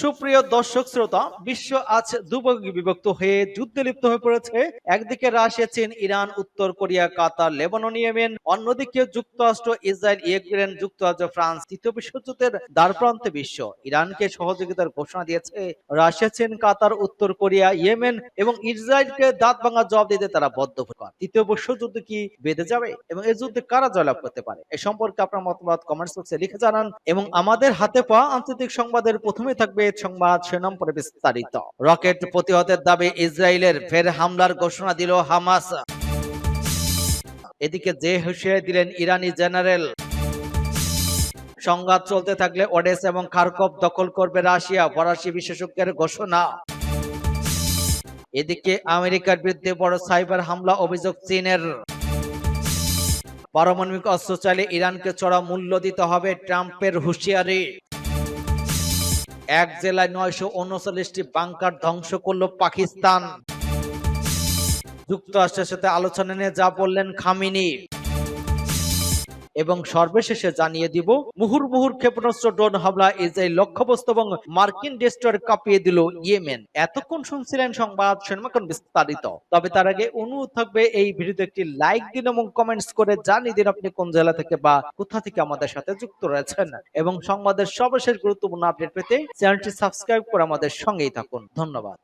সুপ্রিয় দর্শক শ্রোতা, বিশ্ব আজ দুভাগে বিভক্ত হয়ে যুদ্ধে লিপ্ত হয়ে পড়েছে। একদিকে রাশিয়া, চীন, ইরান, উত্তর কোরিয়া, কাতার, লেবানন, ইয়েমেন, অন্যদিকে যুক্তরাষ্ট্র, ইসরায়েল, ইউক্রেন, যুক্তরাজ্য, ফ্রান্স তৃতীয় বিশ্বযুদ্ধের দ্বারপ্রান্তে বিশ্ব। ইরানকে সহযোগিতার ঘোষণা দিয়েছে রাশিয়া, চীন, কাতার, উত্তর কোরিয়া, ইয়েমেন এবং ইসরায়েলকে দাঁত ভাঙা জবাব দিতে তারা বদ্ধপরিকর। তৃতীয় বিশ্বযুদ্ধ কি বেঁধে যাবে এবং এই যুদ্ধে কারা জয়লাভ করতে পারে? এ সম্পর্কে আপনার মতামত কমেন্টস বক্সে লিখে জানান এবং আমাদের হাতে পাওয়া আন্তর্জাতিক সংবাদের প্রথমে থাকবে বিস্তারিত। রকেট প্রতিহতের দাবি ইসরায়েলের, ফের হামলার ঘোষণা দিল হামাস। এদিকে যে দিলেন ইরানি জেনারেল। সংঘাত চলতে থাকলে ওডেস এবং খারকভ দখল করবে রাশিয়া, ফরাসি বিশেষজ্ঞের ঘোষণা। এদিকে আমেরিকার বিরুদ্ধে বড় সাইবার হামলা অভিযোগ চীনের। পারমাণবিক অস্ত্র চাইলে ইরানকে চড়া মূল্য দিতে হবে ট্রাম্পের হুঁশিয়ারি। এক জেলায় নয়শো উনচল্লিশটি বাংকার ধ্বংস করল পাকিস্তান। যুক্তরাষ্ট্রের সাথে আলোচনা নিয়ে যা বললেন খামিনি। এবং সর্বশেষে জানিয়ে দিব, মুহুর মুহুর ক্ষেপণাস্ত্র ড্রোন হামলা ইসরায়েল লক্ষ্যবস্তু এবং মার্কিন ডেস্টর কাঁপিয়ে দিল ইয়েমেন। এতক্ষণ শুনছিলেন সংবাদ শুনমাখন বিস্তারিত। তবে তার আগে অনুরোধ থাকবে, এই ভিডিওতে একটি লাইক দিন এবং কমেন্টস করে জানিয়ে দিন আপনি কোন জেলা থেকে বা কোথা থেকে আমাদের সাথে যুক্ত রয়েছেন। এবং সংবাদের সর্বশেষ গুরুত্বপূর্ণ আপডেট পেতে চ্যানেলটি সাবস্ক্রাইব করে আমাদের সঙ্গেই থাকুন। ধন্যবাদ।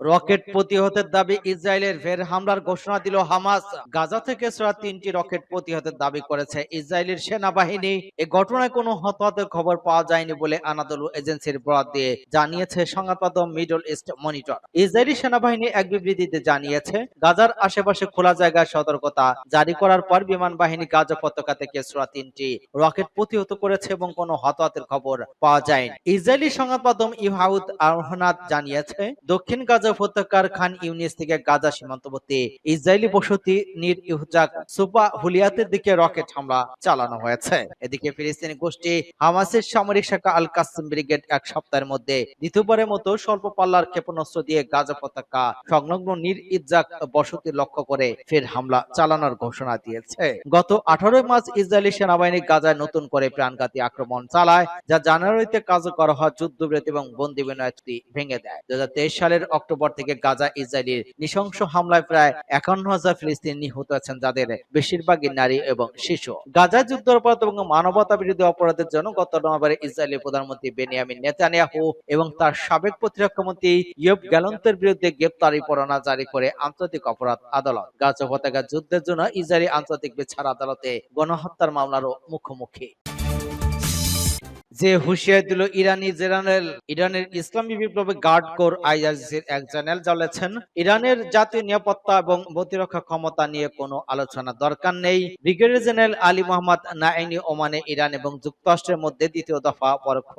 রকেট প্রতিহতের দাবি ইসরায়েলের ফের হামলার ঘোষণা দিল হামাস। গাজা থেকে সোয়া তিনটি রকেট প্রতিহতের দাবি করেছে ইসরায়েলের সেনাবাহিনী। এ ঘটনায় কোনো হতাহতের খবর পাওয়া যায়নি বলে আনাদলু এজেন্সির বরাদ দিয়ে জানিয়েছে সংবাদ মিডল ইস্ট মনিটর। ইসরায়েলি সেনাবাহিনী এক বিবৃতিতে জানিয়েছে, গাজার আশেপাশে খোলা জায়গায় সতর্কতা জারি করার পর বিমান বাহিনী গাজা পতাকা থেকে সোয়া তিনটি রকেট প্রতিহত করেছে এবং কোনো হতাহতের খবর পাওয়া যায়নি। ইসরায়েলি সংবাদ ইহাউদ আরহনাদ জানিয়েছে, দক্ষিণ গাজা উপত্যকার খান ইউনিস থেকে গাজা সীমান্তবর্তী ইসরায়েলি বসতি নির ইহুজাক সুপা হুলিয়াতের দিকে রকেট হামলা চালানো হয়েছে। এদিকে ফিলিস্তিনি গোষ্ঠী হামাসের সামরিক শাখা আল কাসিম ব্রিগেড এক সপ্তাহের মধ্যে দ্বিতীয়বারের মতো স্বল্প পাল্লার ক্ষেপণাস্ত্র দিয়ে গাজা পতাকা সংলগ্ন নির ইজাক বসতি লক্ষ্য করে ফের হামলা চালানোর ঘোষণা দিয়েছে। গত আঠারোই মার্চ ইসরায়েলি সেনাবাহিনী গাজায় নতুন করে প্রাণঘাতী আক্রমণ চালায়, যা জানুয়ারিতে কাজ কার্যকর হওয়া যুদ্ধবিরতি এবং বন্দি বিনয়টি ভেঙে দেয়। দুই হাজার তেইশ সালের অক্টোবর থেকে গাজা, ইসরায়েলের নৃশংস হামলায় প্রায় একান্ন হাজার ফিলিস্তিনি নিহত আছেন যাদের বেশিরভাগই নারী এবং শিশু। গাজা যুদ্ধ, অপরাধ এবং মানবতা বিরোধী অপরাধের জন্য গত নভেম্বরে ইসরায়েলের প্রধানমন্ত্রী বেনিয়ামিন নেতানিয়াহু এবং তার সাবেক প্রতিরক্ষা মন্ত্রী ইয়ব গ্যালন্তের বিরুদ্ধে গ্রেপ্তারি পরোয়ানা জারি করে আন্তর্জাতিক অপরাধ আদালত। গাজা পতাকা যুদ্ধের জন্য ইসরায়েলি আন্তর্জাতিক বিচার আদালতে গণহত্যার মামলারও মুখোমুখি। যে হুঁশিয়ারি দিল ইরানি জেনারেল, ইরানের ইসলামী বিপ্লবে গার্ড কোর আইআরজির এক চ্যানেল জ্বলেছেন, ইরানের জাতীয় নিরাপত্তা এবং প্রতিরক্ষা ক্ষমতা নিয়ে কোনো আলোচনা দরকার নেই। Brigadier general Ali Mohammad Naini ওমানে ইরান এবং যুক্তরাষ্ট্রের মধ্যে দ্বিতীয় দফা পরোক্ষ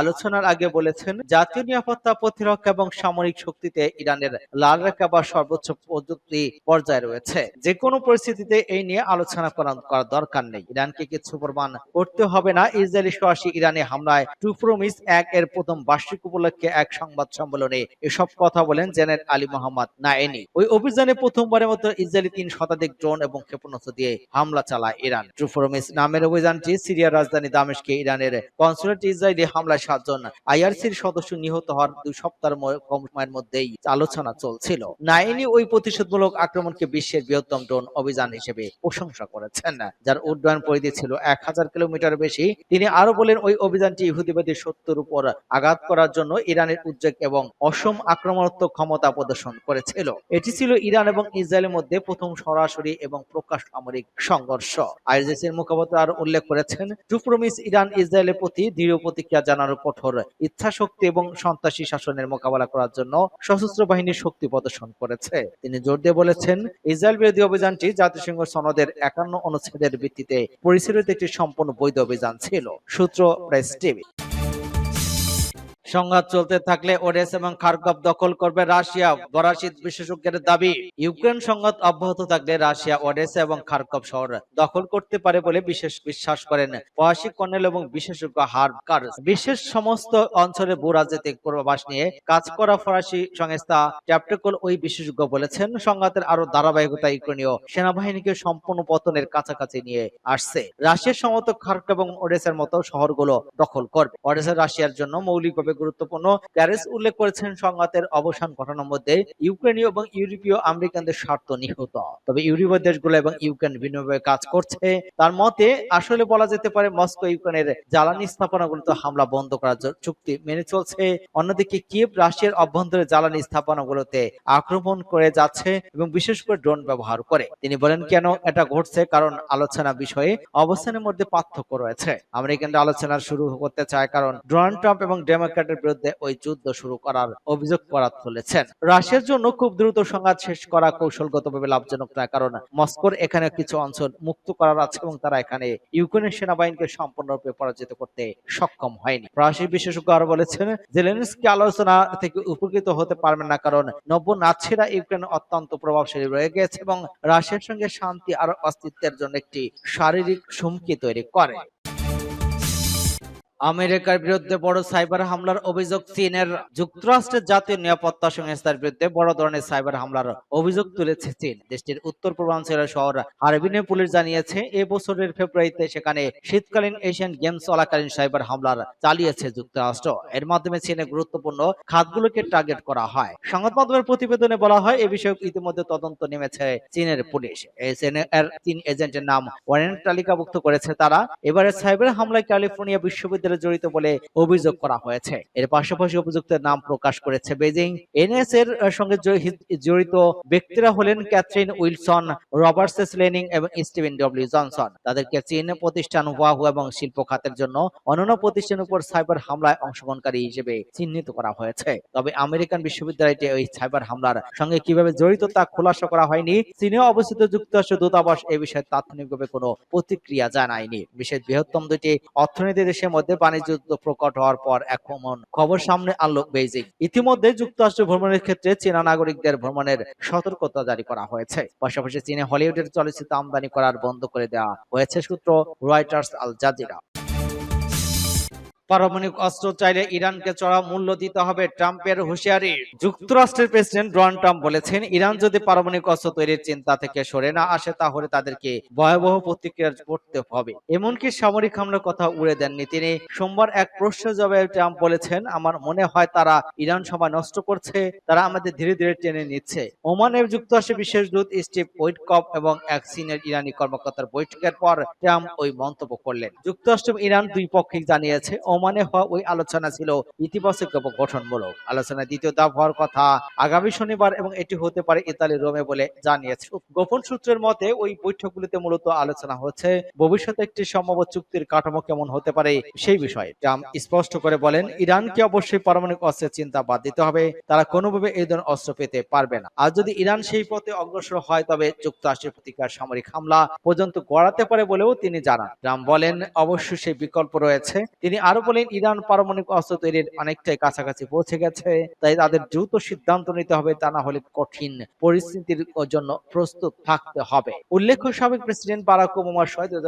আলোচনার আগে বলেছেন, জাতীয় নিরাপত্তা, প্রতিরক্ষা এবং সামরিক শক্তিতে ইরানের লাল রেখা বা সর্বোচ্চ প্রযুক্তি পর্যায়ে রয়েছে। যে কোনো পরিস্থিতিতে এই নিয়ে আলোচনা করা দরকার নেই। ইরানকে কিছু প্রমাণ করতে হবে না। ইসরায়েলি সরাসরি ইরানে হামলায় টু প্রমিস এক এর প্রথম বার্ষিক উপলক্ষে এক সংবাদ সম্মেলনে এসব কথা বলেন জেনারেল আলী মোহাম্মদ নায়েনি। ওই অভিযানে প্রথমবারের মতো ইসরায়েলি তিন শতাধিক ড্রোন এবং ক্ষেপণাস্ত্র দিয়ে হামলা চালায় ইরান। ট্রু প্রমিস নামের অভিযানটি সিরিয়ার রাজধানী দামেশকে ইরানের কনসুলেট ইসরায়েলি হামলায় সাতজন আইআরসির সদস্য নিহত হওয়ার দুই সপ্তাহের কম সময়ের মধ্যেই আলোচনা চলছিল। নাইনি ওই প্রতিশোধমূলক আক্রমণকে বিশ্বের বৃহত্তম ড্রোন অভিযান হিসেবে প্রশংসা করেছেন, যার উড্ডয়ন পরিধি ছিল এক হাজার কিলোমিটার বেশি। তিনি আরও বলেন, ওই অভিযানটি ইহুদিবাদী সত্যের উপর আঘাত করার জন্য ইরানের উদ্বেগ এবং অসম আক্রমণাত্মক ক্ষমতা প্রদর্শন করেছিল। এটি ছিল ইরান এবং ইসরায়েলের মধ্যে প্রথম সরাসরি এবং প্রকাশ সামরিক সংঘর্ষ। আইজিসির মুখপাত্র আর উল্লেখ করেছেন টুপ্রমিস ইরান ইসরায়েলের প্রতি দৃঢ় প্রতিক্রিয়া জানানোর কঠোর ইচ্ছাশক্তি এবং সন্ত্রাসী শাসনের মোকাবেলা করার জন্য সশস্ত্র বাহিনীর শক্তি প্রদর্শন করেছে। তিনি জোর দিয়ে বলেছেন, ইসরায়েল বিরোধী অভিযানটি জাতিসংঘ সনদের একান্ন অনুচ্ছেদের ভিত্তিতে পরিচালিত একটি সম্পূর্ণ বৈধ অভিযান ছিল। সূত্র প্রেস টিভি সংঘাত চলতে থাকলে ওডেস এবং খার্কভ দখল করবে রাশিয়া বরাশিদ বিশেষজ্ঞের দাবি। ইউক্রেন সংঘাত অব্যাহত থাকলে রাশিয়া, ওডেসা এবং খার্কভ শহর দখল করতে পারে বলে বিশেষ বিশ্বাস করেন ফরাসি কর্নেল এবং বিশেষজ্ঞ হার্কার বিশেষ সমস্ত অঞ্চলে ভূ রাজনৈতিক পূর্বাভাস নিয়ে কাজ করা ফরাসি সংস্থা ট্যাপটেকল ওই বিশেষজ্ঞ বলেছেন, সংঘাতের আরও ধারাবাহিকতা ইউক্রেনীয় সেনাবাহিনীকে সম্পূর্ণ পতনের কাছাকাছি নিয়ে আসছে। রাশিয়ার সমর্থক খার্ক এবং ওডেসার মতো শহরগুলো দখল করবে। ওডেসা রাশিয়ার জন্য মৌলিকভাবে গুরুত্বপূর্ণ। প্যারিস উল্লেখ করেছেন সংঘাতের অবসান ঘটানোর মধ্যে ইউক্রেনীয় এবং ইউরোপীয় আমেরিকানদের স্বার্থ নিহত। তবে ইউরোপীয় দেশগুলো এবং ইউক্রেন ভিন্নভাবে কাজ করছে। তার মতে, আসলে বলা যেতে পারে মস্কো ইউক্রেনের জ্বালানি স্থাপনাগুলোতে হামলা বন্ধ করার চুক্তি মেনে চলছে। অন্যদিকে কিয়েভ রাশিয়ার অভ্যন্তরে জ্বালানি স্থাপনাগুলোতে আক্রমণ করে যাচ্ছে এবং বিশেষ করে ড্রোন ব্যবহার করে। তিনি বলেন, কেন এটা ঘটছে? কারণ আলোচনা বিষয়ে অবস্থানের মধ্যে পার্থক্য রয়েছে। আমেরিকানরা আলোচনা শুরু করতে চায় কারণ ডোনাল্ড ট্রাম্প এবং ডেমোক্র্যাটের বিরুদ্ধে ওই যুদ্ধ শুরু করার অভিযোগ করা তুলেছেন। রাশিয়ার জন্য খুব দ্রুত সংঘাত শেষ করা কৌশলগতভাবে লাভজনক নয়, কারণ মস্কোর এখানে কিছু অঞ্চল মুক্ত করার আছে এবং তারা এখানে ইউক্রেনের সেনাবাহিনীকে সম্পূর্ণরূপে পরাজিত করতে সক্ষম হয়নি। ফরাসি বিশেষজ্ঞ আরও বলেছেন, জেলেনস্কি আলোচনা থেকে উপকৃত হতে পারবেন না, কারণ নব্য নাৎসিরা ইউক্রেন অত্যন্ত প্রভাবশালী রয়ে গেছে এবং রাশিয়ার সঙ্গে শান্তি আর অস্তিত্বের জন্য একটি শারীরিক হুমকি তৈরি করে। আমেরিকার বিরুদ্ধে বড় সাইবার হামলার অভিযোগ, চীনের যুক্তরাষ্ট্রের জাতীয় নিরাপত্তা সংস্থার বিরুদ্ধে বড় ধরনের সাইবার হামলার অভিযোগ তুলেছে চীন। দেশটির উত্তর পূর্বাঞ্চলের শহর হারবিনে পুলিশ জানিয়েছে, এ বছরের ফেব্রুয়ারিতে সেখানে শীতকালীন এশিয়ান গেমস চলাকালীন সাইবার হামলার চালিয়েছে যুক্তরাষ্ট্র। এর মাধ্যমে চীনের গুরুত্বপূর্ণ খাতগুলোকে টার্গেট করা হয়। সংবাদ মাধ্যমের প্রতিবেদনে বলা হয়, এ বিষয়ে ইতিমধ্যে তদন্ত নেমেছে চীনের পুলিশ। এর তিন এজেন্টের নাম ওয়ারেন্ট তালিকাভুক্ত করেছে তারা। এবারে সাইবার হামলায় ক্যালিফোর্নিয়া বিশ্ববিদ্যালয়ে জড়িত বলে অভিযোগ করা হয়েছে। এর পাশাপাশি অভিযুক্তের নাম প্রকাশ করেছে বেজিং। এনএস এর সঙ্গে জড়িত ব্যক্তিরা হলেন ক্যাথরিন উইলসন, রবার্টস লেনিং এবং স্টিভেন ডব্লিউ জনসন। তাদেরকে চীন প্রতিষ্ঠান ওয়াহু এবং শিল্প খাতের জন্য অন্যান্য প্রতিষ্ঠানের উপর সাইবার হামলায় অংশগ্রহণকারী হিসেবে চিহ্নিত করা হয়েছে। তবে আমেরিকান বিশ্ববিদ্যালয়টি ওই সাইবার হামলার সঙ্গে কীভাবে জড়িত তা খোলাসা করা হয়নি চীনে অবস্থিত যুক্তরাষ্ট্র দূতাবাস এ বিষয়ে তাৎক্ষণিকভাবে কোনো প্রতিক্রিয়া জানায়নি। বিশেষ বৃহত্তম দুটি অর্থনীতি দেশের মধ্যে বাণিজ্য যুদ্ধ প্রকট হওয়ার পর এখন খবর সামনে আনলো বেইজিং। ইতিমধ্যে যুক্তরাষ্ট্র ভ্রমণের ক্ষেত্রে চীনা নাগরিকদের ভ্রমণের সতর্কতা জারি করা হয়েছে। পাশাপাশি চীনে হলিউডের চলচ্চিত্র আমদানি করার বন্ধ করে দেওয়া হয়েছে সূত্র রয়টার্স আল জাজিরা। পারমাণবিক অস্ত্র চাইলে ইরানকে চড়া মূল্য দিতে হবে ট্রাম্পের হুঁশিয়ারি। যুক্তরাষ্ট্রের প্রেসিডেন্ট ডোনাল্ড ট্রাম্প বলেছেন, ইরান যদি পারমাণবিক অস্ত্র তৈরির চিন্তা থেকে সরে না আসে, তাহলে তাদেরকে ভয়াবহ প্রতিক্রিয়া করতে হবে। এমনকি সামরিক হামলার কথা উড়ে দেননি তিনি। সোমবার এক প্রশ্নের জবাবে ট্রাম্প বলেছেন, আমার মনে হয় তারা ইরান সময় নষ্ট করছে, তারা আমাদের ধীরে ধীরে টেনে নিচ্ছে। ওমানের যুক্তরাষ্ট্রের বিশেষ দূত স্টিভ ওয়েটকপ এবং এক সিনিয়র ইরানি কর্মকর্তার বৈঠকের পর ট্রাম্প ওই মন্তব্য করলেন। যুক্তরাষ্ট্র ইরান দুই পক্ষই জানিয়েছে ওমানে হওয়া ওই আলোচনা ছিল ইতিবাচক এবং গঠনমূলক। আলোচনার দ্বিতীয় ধাপ হওয়ার কথা আগামী শনিবার এবং এটি হতে পারে ইতালি রোমে বলে জানিয়েছে। গোপন সূত্রের মতে ওই বৈঠকগুলিতে মূলত আলোচনা হচ্ছে, ভবিষ্যতে একটি সম্ভাব্য চুক্তির কাঠামো কেমন হতে পারে সেই বিষয়ে। ট্রাম্প স্পষ্ট করে বলেন, ইরানকে অবশ্যই পারমাণবিক অস্ত্রের চিন্তা বাদ দিতে হবে, তারা কোনোভাবে এই ধরনের অস্ত্র পেতে পারবে না। আর যদি ইরান সেই পথে অগ্রসর হয়, তবে যুক্তরাষ্ট্রের প্রতিকার সামরিক হামলা পর্যন্ত গড়াতে পারে বলেও তিনি জানান। ট্রাম্প বলেন, অবশ্যই সেই বিকল্প রয়েছে। তিনি আরও বলেন, ইরান পারমাণবিক অস্ত্র তৈরির অনেকটাই কাছাকাছি পৌঁছে গেছে, তাই তাদের দ্রুত সিদ্ধান্ত নিতে হবে, তা না হলে কঠিন পরিস্থিতির জন্য প্রস্তুত থাকতে হবে। উল্লেখ্য, সাবেক প্রেসিডেন্ট বারাক ওবামা সহ দুই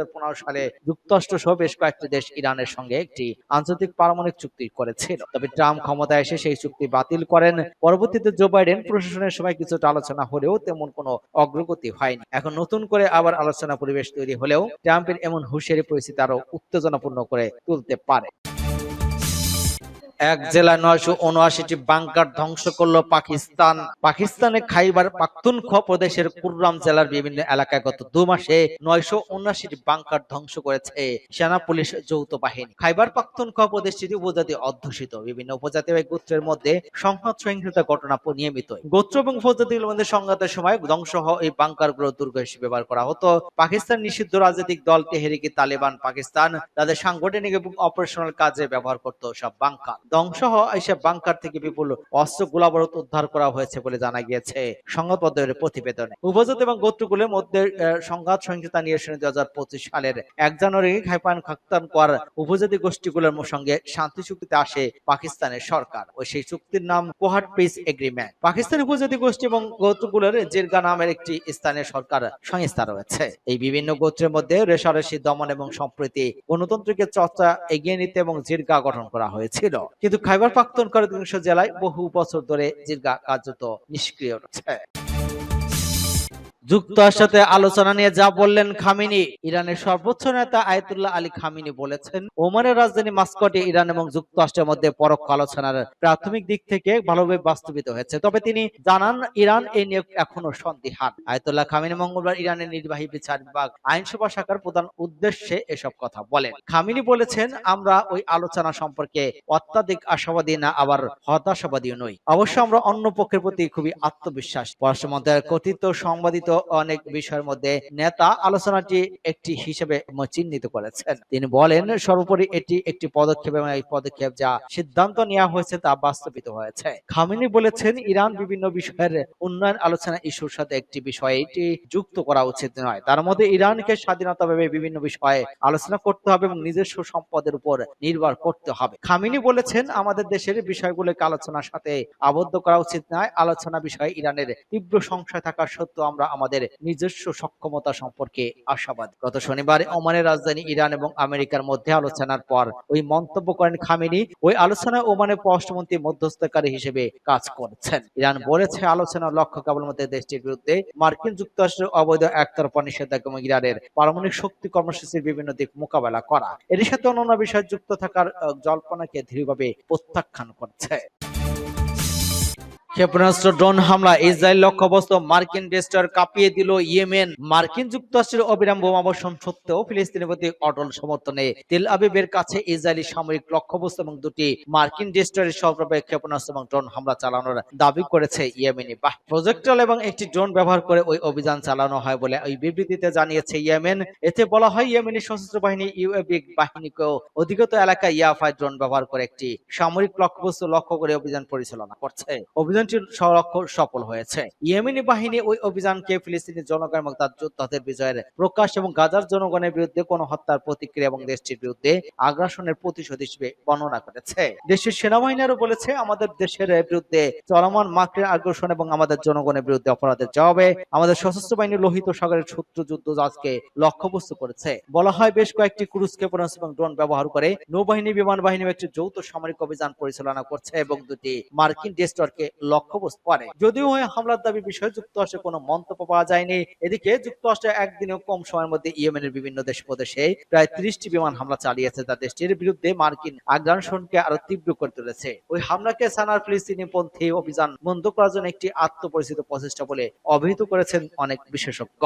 সালে যুক্তরাষ্ট্র সহ বেশ কয়েকটি দেশ ইরানের সঙ্গে একটি আন্তর্জাতিক পারমাণবিক চুক্তি করেছিল। তবে ট্রাম্প ক্ষমতায় এসে সেই চুক্তি বাতিল করেন। পরবর্তীতে জো বাইডেন প্রশাসনের সময় কিছুটা আলোচনা হলেও তেমন কোনো অগ্রগতি হয়নি। এখন নতুন করে আবার আলোচনা পরিবেশ তৈরি হলেও ট্রাম্পের এমন হুঁশিয়ারি পরিস্থিতি আরও উত্তেজনাপূর্ণ করে তুলতে পারে। এক জেলায় নয়শো উনআশিটি বাংকার ধ্বংস করল পাকিস্তান। পাকিস্তানের খাইবার পাখতুনখোয়া প্রদেশের কুররাম জেলার বিভিন্ন এলাকায় গত দু মাসে নয়শো উনআশিটি বাংকার ধ্বংস করেছে সেনা, পুলিশ, যৌথ বাহিনী। খাইবার পাখতুনখোয়া প্রদেশটি উপজাতি অধ্যুষিত। বিভিন্ন উপজাতি বা গোত্রের মধ্যে সংঘাত সহিংসতা ঘটনা নিয়মিত। গোত্র এবং উপজাতিগুলোর মধ্যে সংঘাতের সময় ধ্বংস হওয়া এই বাংকারগুলো দুর্গ হিসেবে ব্যবহার করা হতো। পাকিস্তান নিষিদ্ধ রাজনৈতিক দল তেহরিকি তালেবান পাকিস্তান তাদের সাংগঠনিক এবং অপারেশনাল কাজে ব্যবহার করত সব বাংকার। ধ্বংস হওয়া এসব বাংকার থেকে বিপুল অস্ত্র গোলাবারুদ উদ্ধার করা হয়েছে বলে জানা গিয়েছে সংবাদপত্রের প্রতিবেদনে। উপজাতি এবং গোত্রগুলোর মধ্যে সংঘাত সহিংসতা নিয়ে শুনে দুই হাজার পঁচিশ সালের এক জানুয়ারি খাইপান খাক্তান কর উপজাতি গোষ্ঠীগুলোর সঙ্গে শান্তি চুক্তিতে আসে পাকিস্তানের সরকার। ও সেই চুক্তির নাম কোহাট পিস এগ্রিমেন্ট। পাকিস্তান উপজাতি গোষ্ঠী এবং গোত্রগুলোর জিরগা নামের একটি স্থানীয় সরকার সংস্থা রয়েছে। এই বিভিন্ন গোত্রের মধ্যে রেশারেশি দমন এবং সম্প্রীতি, গণতন্ত্রকে চর্চা এগিয়ে নিতে এবং জিরগা গঠন করা হয়েছিল। কিন্তু খাইবার পাখতুনখোয়ার অধিকাংশ জেলায় বহু বছর ধরে জিরগা কার্যত নিষ্ক্রিয় রয়েছে। যুক্তরাষ্ট্রের সাথে আলোচনা নিয়ে যা বললেন খামিনি ইরানের সর্বোচ্চ নেতা আয়তুল্লাহ আলী খামিনি বলেছেন ওমানের রাজধানী মাস্কটে ইরান এবং যুক্তরাষ্ট্রের মধ্যে পরোক্ষ আলোচনার প্রাথমিক দিক থেকে ভালোভাবে বাস্তবিত হয়েছে। তবে তিনি জানান ইরান এই নিয়ে এখনও সন্দিহান। আয়তুল্লাহ খামিনি মঙ্গলবার ইরানের নির্বাহী বিচার বিভাগ আইনসভা শাখার প্রধান উদ্দেশ্যে এসব কথা বলেন। খামিনি বলেছেন আমরা ওই আলোচনা সম্পর্কে অত্যাধিক আশাবাদী না আবার হতাশাবাদীও নই। অবশ্য আমরা অন্য পক্ষের প্রতি খুবই আত্মবিশ্বাস। পররাষ্ট্র মন্ত্রণালয়ের কথিত সংবাদিত অনেক বিষয়ের মধ্যে নেতা আলোচনাটি একটি হিসেবে চিহ্নিত করেছেন। তিনি বলেন, সর্বোপরি এটি একটি পদক্ষেপ এবং এই পদক্ষেপ যা সিদ্ধান্ত নেওয়া হয়েছে তা বাস্তবিত হয়েছে। খামিনি বলেছেন, ইরান বিভিন্ন বিষয়ের উন্নয়ন আলোচনা ইস্যুর সাথে একটি বিষয় এটি যুক্ত করা উচিত নয়। তার মধ্যে ইরানকে স্বাধীনতাভাবে বিভিন্ন বিষয়ে আলোচনা করতে হবে এবং নিজস্ব সম্পদের উপর নির্ভর করতে হবে। খামিনি বলেছেন, আমাদের দেশের বিষয়গুলোকে আলোচনার সাথে আবদ্ধ করা উচিত নয়। আলোচনা বিষয়ে ইরানের তীব্র সংশয় থাকা সত্ত্বেও আমরা আমাদের নিজস্ব সক্ষমতা সম্পর্কে আশাবাদী। গত শনিবার ওমানের রাজধানী ইরান এবং আমেরিকার মধ্যে আলোচনার পর ওই মন্তব্য করেন খামিনি। ওই আলোচনায় ওমানের পররাষ্ট্রমন্ত্রী মধ্যস্থকারী হিসেবে কাজ করছেন। ইরান বলেছে, আলোচনার লক্ষ্য কেবলমাত্র দেশটির বিরুদ্ধে। মার্কিন যুক্তরাষ্ট্রের অবৈধ একতরফা নিষেধাজ্ঞা এবং ইরানের পারমাণবিক শক্তি কর্মসূচির বিভিন্ন দিক মোকাবেলা করা। এর সাথে অন্যান্য বিষয় যুক্ত থাকার জল্পনাকে দৃঢ়ভাবে প্রত্যাখ্যান করছে। ক্ষেপণাস্ত্র, ড্রোন হামলা, ইসরায়েল লক্ষ্যবস্তু, মার্কিন ডেস্টার কাঁপিয়ে দিল ইয়েমেন। মার্কিন যুক্তরাষ্ট্রের অবিরাম বোমাবর্ষণ সত্ত্বেও ফিলিস্তিনের প্রতি অটল সমর্থনে তেল আবিবের কাছে ইসরায়েলি সামরিক লক্ষ্যবস্তু এবং দুটি মার্কিন ডেস্টারের সর্বব্যাপী ক্ষেপণাস্ত্র এবং ড্রোন হামলা চালানোর দাবি করেছে ইয়েমেনি। বাহ প্রজেক্টল এবং একটি ড্রোন ব্যবহার করে ওই অভিযান চালানো হয় বলে ওই বিবৃতিতে জানিয়েছে ইয়েমেন। এতে বলা হয়, ইয়েমেনি সশস্ত্র বাহিনী ইউএবি বাহিনীকেও অধিকৃত এলাকায় ইয়াফাই ড্রোন ব্যবহার করে একটি সামরিক লক্ষ্যবস্তু লক্ষ্য করে অভিযান পরিচালনা করছে। অভিযানটির লক্ষ্য সফল হয়েছে। ইয়েমেনি বাহিনী ওই অভিযানকে ফিলিস্তিনি জনগণ এবং তার যোদ্ধাদের বিজয়ের প্রকাশ এবং গাজার জনগণের বিরুদ্ধে কোনো হত্যার প্রতিক্রিয়া এবং দেশটির বিরুদ্ধে আগ্রাসনের প্রতিশোধ হিসেবে বর্ণনা করেছে। দেশের সেনাবাহিনী আরও বলেছে, আমাদের দেশের বিরুদ্ধে চলমান মার্কের আগ্রাসন এবং আমাদের জনগণের বিরুদ্ধে অপরাধের জবাবে আমাদের সশস্ত্র বাহিনী লোহিত সাগরের শত্রু যুদ্ধ জাহাজকে লক্ষ্যবস্তু করেছে। বলা হয়, বেশ কয়েকটি ক্রুজ ক্ষেপণাস্ত্র এবং ড্রোন ব্যবহার করে নৌবাহিনী বিমান বাহিনী একটি যৌথ সামরিক অভিযান পরিচালনা করছে এবং দুটি মার্কিন ডেস্টরকে লক্ষ্যবস্তু করে যদিও হামলার দাবি বিষয়ে যুক্তরাষ্ট্রের কোনো মন্তব্য পাওয়া যায়নি। এদিকে যুক্তরাষ্ট্র একদিনেও কম সময়ের মধ্যে ইয়েমেনের বিভিন্ন দেশ প্রদেশে প্রায় ত্রিশটি বিমান হামলা চালিয়েছে। যা দেশটির বিরুদ্ধে মার্কিন আগ্রাসনকে আরও তীব্র করে তুলেছে। ওই হামলাকে সানার ফিলিস্তিনি পন্থী অভিযান বন্ধ করার জন্য একটি আত্মপরিচিত প্রচেষ্টা বলে অভিহিত করেছেন অনেক বিশেষজ্ঞ।